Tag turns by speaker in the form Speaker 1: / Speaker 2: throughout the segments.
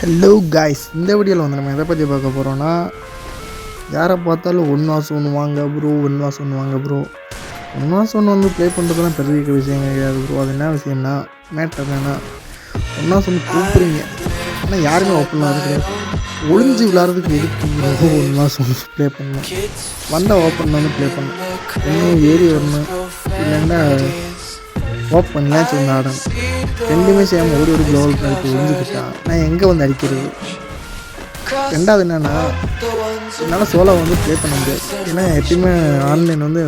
Speaker 1: Hello guys இந்த வீடியோவில் வந்து நம்ம எதை பற்றி பார்க்க போகிறோன்னா யாரை பார்த்தாலும் ஒன் வாஸ் ஒன்று வாங்க ப்ரோ ஒன் வாஸ் ஒன்று வாங்க ப்ரோ ஒன் வாஸ் ஒன்று வந்து ப்ளே பண்ணுறதுலாம் பெரிய விஷயம் கிடையாது ப்ரோ அது என்ன விஷயம்னா மேட்டர் என்னன்னா ஒன் வாஸ் ஒன்று கூப்பிடுறீங்க. ஆனால் யாருமே ஓப்பன் ஆகிறது ஒளிஞ்சு விளாட்றதுக்கு எதுக்கு ஒன் வாஸ் ஒன்று ப்ளே பண்ணணும். வந்தால் ஓப்பன் வந்து ப்ளே பண்ணணும் இன்னும் ஏறி வரணும். இல்லைன்னா ஓப்பன் மேட்ச் வந்து ஆடணும் ரெண்டுமே சேம் ஒரு ஒரு கோல் அடித்து ஒழிஞ்சுக்கிட்டா நான் எங்கே வந்து அடிக்கிறது? ரெண்டாவது என்னென்னா என்னால் சோலோ வந்து ப்ளே பண்ண முடியாது. ஏன்னா எப்பயுமே ஆன்லைன் வந்து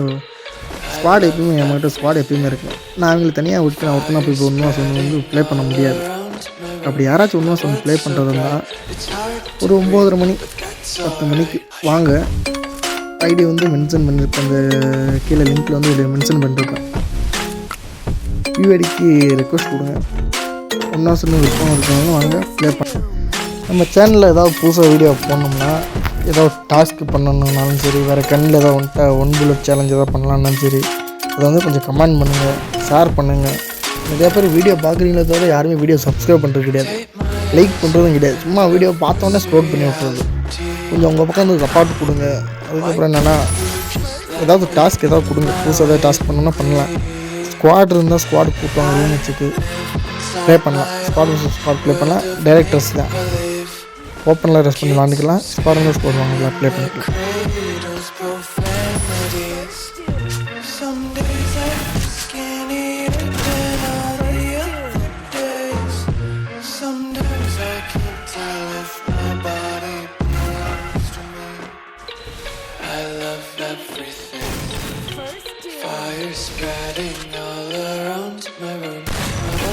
Speaker 1: ஸ்குவாட் எப்பயுமே என்கிட்ட ஸ்குவாட் எப்பயுமே இருக்கும். நான் அவங்களுக்கு தனியாக விட்டு நான் ஒருத்தனா போய் ஒன்றுவா சொன்ன வந்து ப்ளே பண்ண முடியாது. அப்படி யாராச்சும் ஒன்றுவா சொன்ன ப்ளே பண்ணுறதுனா ஒரு ஒம்போதரை மணி பத்து மணிக்கு வாங்க. ஐடி வந்து மென்ஷன் பண்ணியிருப்பேன் அந்த கீழே லிங்க்கில் வந்து இதை மென்ஷன் பண்ணியிருப்பேன் யூஐடிக்கு ரெக்வஸ்ட் கொடுங்க. ஒன்றா சொன்ன விருப்பம் இருக்கவங்க வாங்க ப்ளே பண்ண நம்ம சேனலில் ஏதாவது புதுசாக வீடியோ போடணும்னா ஏதாவது டாஸ்க் பண்ணணுன்னாலும் சரி வேறு கண்ணில் ஏதாவது ஒன்ட்டா ஒன் புல்லட் சேலஞ்ச் ஏதாவது பண்ணலான்னாலும் சரி அதை வந்து கொஞ்சம் கமெண்ட் பண்ணுங்கள் ஷேர் பண்ணுங்கள் நிறையா பேர் வீடியோ பார்க்குறீங்களே தவிர யாருமே வீடியோ சப்ஸ்கிரைப் பண்ணுறது கிடையாது. லைக் பண்ணுறதும் கிடையாது. சும்மா வீடியோ பார்த்தோன்னே ஸ்க்ரோல் பண்ணி விட்டுறது. கொஞ்சம் உங்கள் பக்கம் வந்து சப்பார்ட் கொடுங்க. அதுக்கப்புறம் என்னென்னா ஏதாவது டாஸ்க் ஏதாவது கொடுங்க. புதுசாக ஏதாவது டாஸ்க் பண்ணணும்னா பண்ணலாம். ஸ்குவாட் இருந்தால் ஸ்குவாட் கூப்பிட்டாங்க ரூம் ப்ளே பண்ணலாம். ஸ்குவாட் வச்சு ஸ்குவாட் ப்ளே பண்ணலாம். டேரக்டர்ஸ் தான் ஓப்பனில் ரெஸ்ட் பண்ணி விளாண்டுக்கலாம். ஸ்குவாட் இருந்தால் ஸ்குவாட் வாங்கிக்கலாம் ப்ளே பண்ணிக்கலாம்.
Speaker 2: Everything. Fire spreading